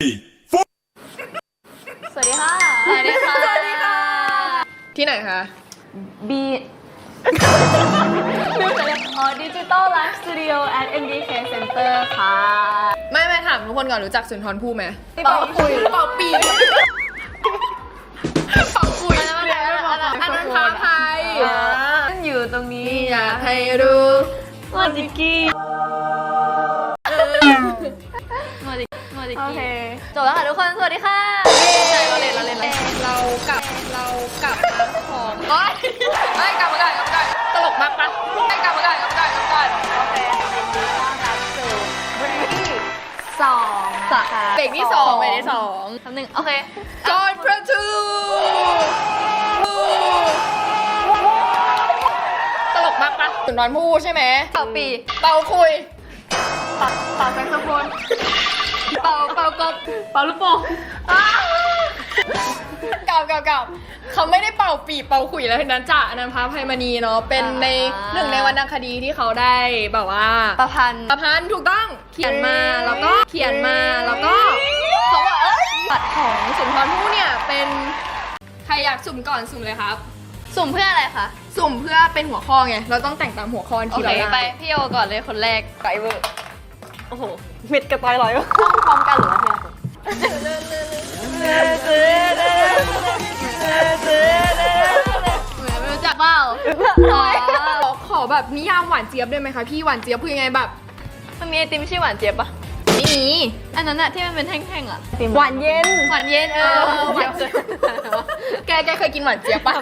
สวัสดีค่ะ สวัสดีค่ะ สวัสดีค่ะ ที่ไหนคะ B อ๋อ Digital Live Studio at MBK Center ค่ะไม่ไม่ถามทุกคนก่อนรู้จักสุนทรภู่ไหมเป่าคุยเป่าปีเป่าคุยอันนั้นอันนั้นอันนั้นพาไทยอยู่ตรงนี้อยากให้รู้โมจิกี้ จิโมจิกี้จบแล้วค่ะทุกคน สวัสดีค่ะเราเล่นเราเล่นเรากลับเรากลับมาของเฮ้ยไม่กลับมาก่อนกลับมาก่อนตลกมากปะไม่กลับมาก่อนกลับมาก่อนกลับมาก่อนโอเคยินดีต้อนรับสู่เบรกที่สองนะคะเบรกที่สองเบรกที่สองคำหนึ่งโอเคจอยพระทูตลกมากปะสุนทรภู่ใช่ไหมเป่าปีเป่าคุยเป่าเป่าแซกโซโฟน เป่าเป่ากบเป่าลูกโป่งเก่าเก่าเก่าเขาไม่ได้เป่าปีเป่าขุยแล้วนั้นจ่าอนันต์พระไพมณีเนาะเป็นในหนึ่งในวรรณคดีที่เขาได้แบบว่าประพันธ์ประพันธ์ถูกต้องเขียนมาแล้วก็เขียนมาแล้วก็เขาบอกเอ้ยบัตรของสุนทรภู่เนี่ยเป็นใครอยากสุ่มก่อนสุ่มเลยครับ สุ่มเพื่ออะไรคะ สุ่มเพื่อเป็นหัวข้อไง เราต้องแต่งตามหัวข้อโอที่เคเราไปได้พี่โอก่อนเลยคนแรกไกเวอร์ โอ้โหเม็ดกระต่ายลอยต้องพร้อมกันหรือว่าทีละคนไม่รู้จักเปล่าอ๋อขอขอแบบนิยามหวานเจี๊ยบได้ไหมคะพี่หวานเจี๊ยบคือยังไงแบบ มันมีไอติมชื่อหวานเจี๊ยบปะไม่มี อันนั้นอะที่มันเป็นแท่งๆอะหวานเย็น หวานเย็นเออหวานเจี๊ยบแกแกเคยกินหวานเจี๊ยบปะ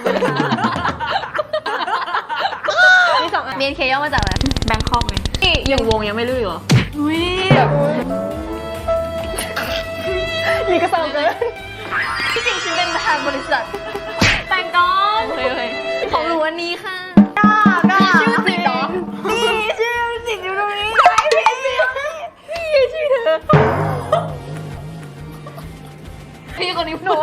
มีสองอันเมนเคย่อมาจากอะไรแบงคอกไงนี่ยังวงยังไม่รู้อีกเหรอ อุ้ยนี่ก็เศร้าเกินที่จริงฉันเป็นประธานบริษัท แต่งก่อนโอเคโอเคของหนูวันนี้ค่ะมีชื่อติดเหรอนี่ชื่อติดอยู่ตรงนี้ใช่พี่พี่ชื่อเธอพี่คนนี้หนู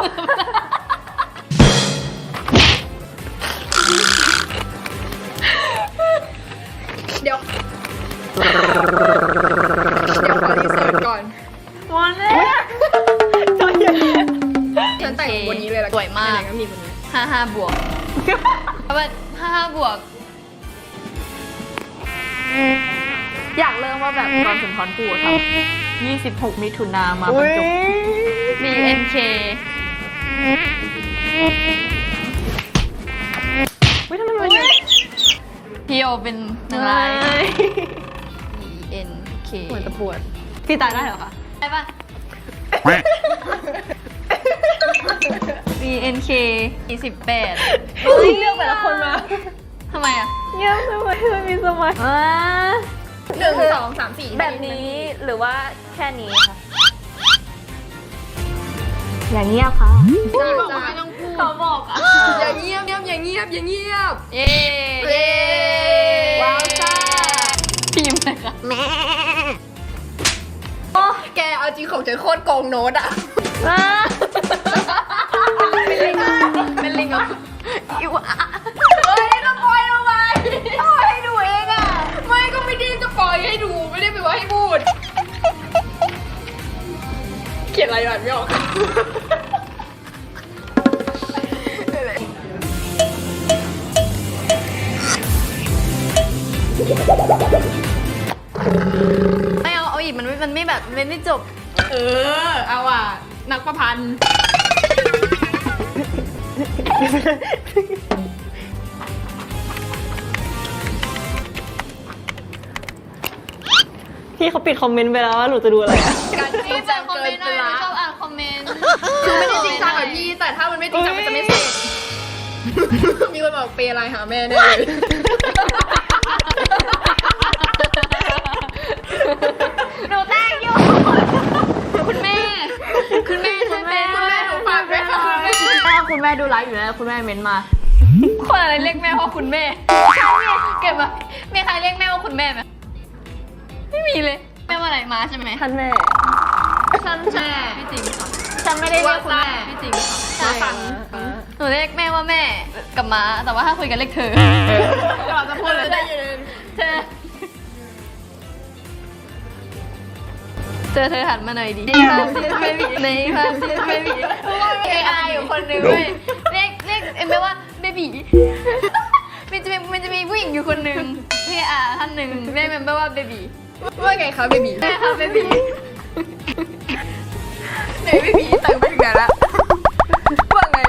วันแรกตัวใหญ่ฉันแต่งวันนี้เลยละนสวยมาก ไหนๆก็มีวันนี้ ห้าห้าบวกเพราะว่าห้าห้าบวก อยากเริ่มว่าแบบตอนสุนทรภู่ทำ26 มิถุนามาบรรจบ BNK อุ้ยทำไมมันเยอะพี่โอเป็นนางร้าย BNK เหมือนตะปวด พี่ตายได้เหรอคะ ได้ปะ BNK 48เฮ้ยเลือกแต่ละคนมาทำไมอะเงียบทำไมมันมีสมัยอ่าหนึ่งสองสามสี่แบบนี้หรือว่าแค่นี้คะอย่างเงียบค่ะจ้าจ้าไม่ต้องพูดเขาบอกอะอย่าเงียบเงียบอย่าเงียบอย่าเงียบ เย้เย้ว้าวจ้าพิมพ์เลยค่ะโอ้แกเอาจริงของเธอโคตรโกงโน้ตอะ ออิวอะเฮ้ยสปอยล์เอาไว้เอาไว้ให้ดูเองอะไม่ก็ไม่ได้สปอยล์ให้ดูไม่ได้ไปว่าให้พูด เขียนอะไรแบบไม่ออก ไม่เอาเอาอีกมันไม่มันไม่แบบมันไม่จบ เออ เอาอะ นักประพันธ์ พี่เขาปิดคอมเมนต์ไปแล้วว่าหนูจะดูอะไรอะ การจริงไม่จัอ่างนคอมเมเกินนต์หน่ไปอยไม่ละชอบอ่านคอมเมนต์คือไม่ได้จริงจังแบบพี่ แต่ถ้ามันไม่จริงจังมันจะไม่เสร็จ มีคนบอกเปย์อะไรหาแม่แน่เลย ดูไลฟ์อยู่แล้วคุณแม่เม้นต์มา คนอะไรเรียกแม่ว่าคุณแม่ใช่เก็บมามีใครเรียกแม่ว่าคุณแม่ไหมไม่มีเลย แม่ว่าอะไรมาใช่ไหมท่านแม่ฉันแม่ไม่จริงค่ะฉันไม่ได้เรียกคุณแม่ไม่จริงค่ะใช่ใช่หนูเรียกแม่ว่าแม่กับม้าแต่ว่าถ้าคุยกันเรียกเธอเราจะพูดเลยได้ยินเธอเธอเธอหันมาหน่อยดิในความคิดเบบีในความคิดเบบีเพราะว่ามี AI อยู่ คนหนึ่งเว้ยเรียกเรียกเอ็มแปลว่าเบบีมันจะมีมันจะมีผู้หญิงอยู่คนหนึ่งพี่อาท่านหนึ่งเรียกมันแปลว่าเบบีว่าไงคะเบบีแม่ค่ะเบบีไหนเบบีแต่งไปถึงไหนละว่าไง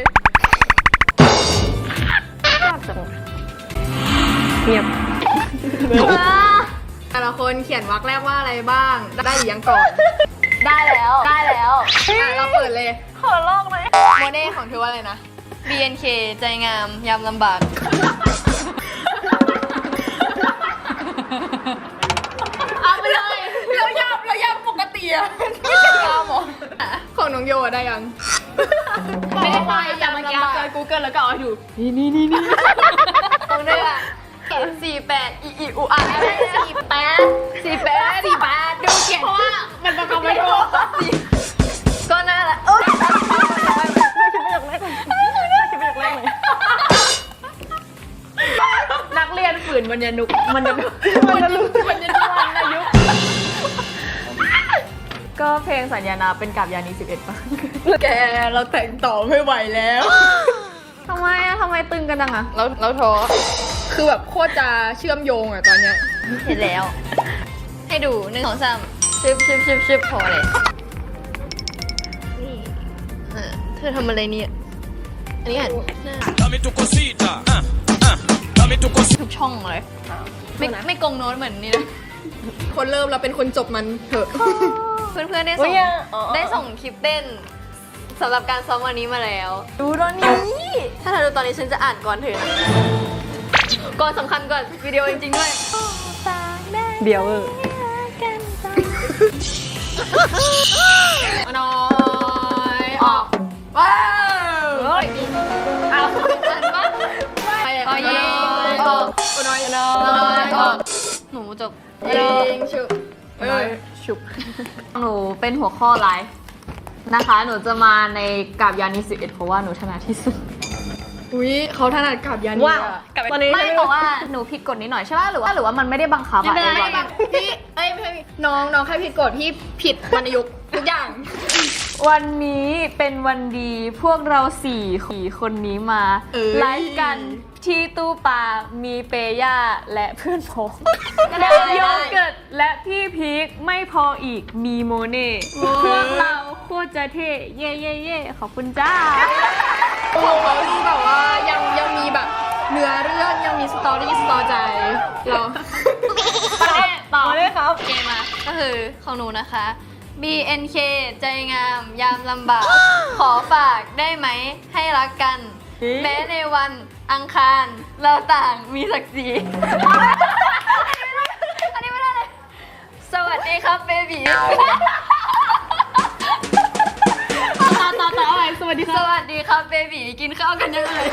เงียบแต่ละคนเขียนวรรคแรกว่าอะไรบ้าง ได้หรือยังก่อน ได้แล้ว ได้แล้วอะเราเปิดเลย ขอลอกเลย โมเน่ของเธอว่าอะไรนะ BNK ใจงามยามลำบาก เอาไปเลยเรายามเรายามปกติอะไม่ใช่ยามหรอของน้องโยอะได้ยัง ไม่ได้ไปแต่ยามเมื่อลำกี้บากเจอ Google แล้วก็เอาให้ดูตรงนี้อะสี่แปดอีอีอูอาสี่แปดสี่แปดสี่แปดดูเขียนเพราะว่ามันประกอบไม่ถูกก็ มันจะนุกมันจะนุกมันจะลุกมันจะนวนอายุก็เพลงสัญญาณาเป็นกับยานี11ป่ะแกเราแต่งต่อไม่ไหวแล้วทำไมอะทำไมตึงกันจังอะเราเราท้อคือแบบโคตรจะเชื่อมโยงอะตอนเนี้ยเห็นแล้ว ให้ดูหนึ่งสองสามชึบชึบชึบชึบพอเลยนี่อะเธอทำอะไรเนี่ย อันนี้หันหน้า ทุกช่องเลยไม่ไม่กงโน้ตเหมือนนี่นะ คนเริ่มเราเป็นคนจบมันเถอะ เพื่อนๆได้โอ้ส่งยอะอ๋อได้ส่งคลิปเต้นสำหรับการซ้อมวันนี้มาแล้ว ดูตอนนี้ ถ้าเธอดูตอนนี้ฉันจะอ่านก่อนเธอนะก่อนสำคัญก่อนวิดีโอจริงๆด้วยเดี๋ยวเออ น้อยน้อยออกหนูจบยิงชุบเอ้ยชุบหนูเป็นหัวข้อไลฟ์นะคะ หนูจะมาในกับยานี11 เพราะว่าหนูถนัดที่สุดอุ้ยเขาถนัดกับยานีว้าวอะตอนนี้ไม่แต่ว่าหนูผิดกฎนิดหน่อยใช่ไหมหรือว่าหรือว่ามันไม่ได้บังคับไม่อะเป็นไรพี่เอ้ยไม่ใช่พี่น้องน้องแค่ผิดกฎพี่ผิดวรรณยุกต์ทุกอย่าง วันนี้เป็นวันดีพวกเราสี่สี่คนนี้มา เอ้ย ไลฟ์กันที่ตู้ปลามีเปย่าและเพื่อนผมและโยเกิร์ตและพี่พีคไม่พออีกมีโมเน่พวกเราโคตรจะเท่เย่เย่เย่ขอบคุณจ้าของเราที่แบบว่ายังยังมีแบบเนื้อเรื่องยังมีสตอรี่สตอใจเรา ต่อต่อเลยครับเกมมา ก็คือของหนูนะคะ BNK ใจงามยามลำบาก ขอฝากได้ไหมให้รักกันอืมแม้ในวันอังคาร เราต่างมีศักดิ์ศรีอันนี้ไม่ได้เลยสวัสดีครับเบบีต่อต่อต่ออะไรสวัสดีคสรับวัสดีครับเบบีกินข้าวกันยังเลย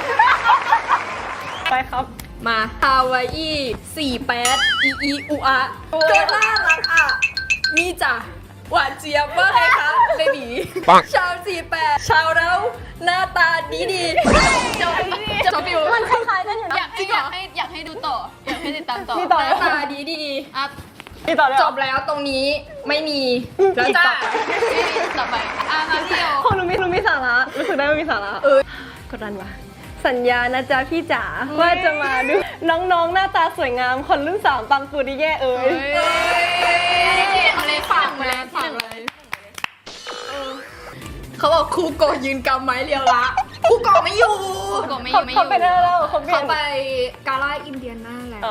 ไปครับมาฮาวายอีสี่แปดอีอีอูอะเกิดน่ารักอะ มีจ้ะ หวานเจี๊ยบว่าไงคะเบบีปัง ชาวสี่แปดชาวเราหน้าตาดีดีจบจบอยู่มันคล้ายๆกันอยู่อยากให้อยากให้อยากให้ดูต่อ อยากให้ติดตามต่อมีต่อหน้าตาดีดีอะมีต่อเลยจบแล้วตรงนี้ไม่มีแล้วจ้าพี่ต่อไปอะมาพี่โยของหนูมีหนูมีสาระรู้สึกได้ว่ามีสาระเออ กดดันวะ สัญญานะจ๊ะพี่จ๋าว่าจะมาดูน้องๆ หน้าตาสวยงาม คนรุ่นสามปังปูดิแย่เอ้ยเฮ้ยเอาเลยฝากมาแล้วฝากเลยเขาบอกครูโกะยืนกำไม้เรียวละครูโกะไม่อยู่ก็ไม่เขาไม่อเขาไปได้ยู่แล้วเขาเปลี่ยเขานไปกาล่าอินเดียนาแล้ว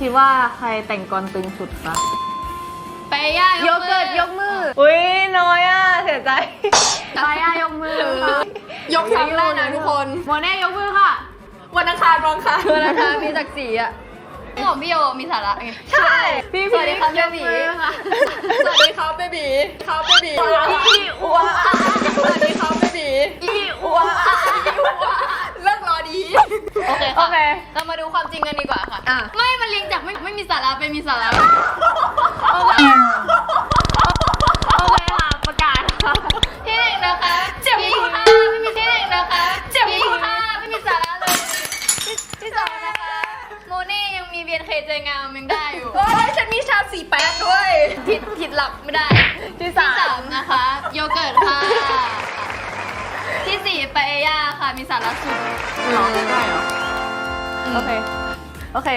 คิดว่าใครแต่งกรตึงสุดคะไปย่าโยเกิร์ตยกมือ อุ้ยน้อยอะเสียใจไปอะยกมือ ยกซ้ำได้นะทุกคนโมเน่ยกมือค่ะ วันอังคารวันอังคารเพื่อนนะคะมีศักดิ์ศรีอะของพี่โยมีสาระไงใช่พี่สวัสดีครับเบบีสวัสดีครับเบบีครับเบบีพี่อ้วสวัสดีครับเบบีพี่อ้วเลิกรอดีโอเคโอค่ะเคเรามาดูความจริงกันดีกว่าค่ะอะ ไม่มันเรียงจากไม่ไม่มีสาระไปมีสาระโอเค นะคะโมเน่ยังมีเบียนเคใจงามยังได้อยู่ เฮ้ยฉันมีชาสีแปดด้วย ผิดผิดหลักไม่ได้ ที่สาที่สามมนะคะ โยเกิร์ตค่ะ ที่สี่ปาเอย่าค่ะ มีสารสูง หรอได้เหรอ โอเค โอเค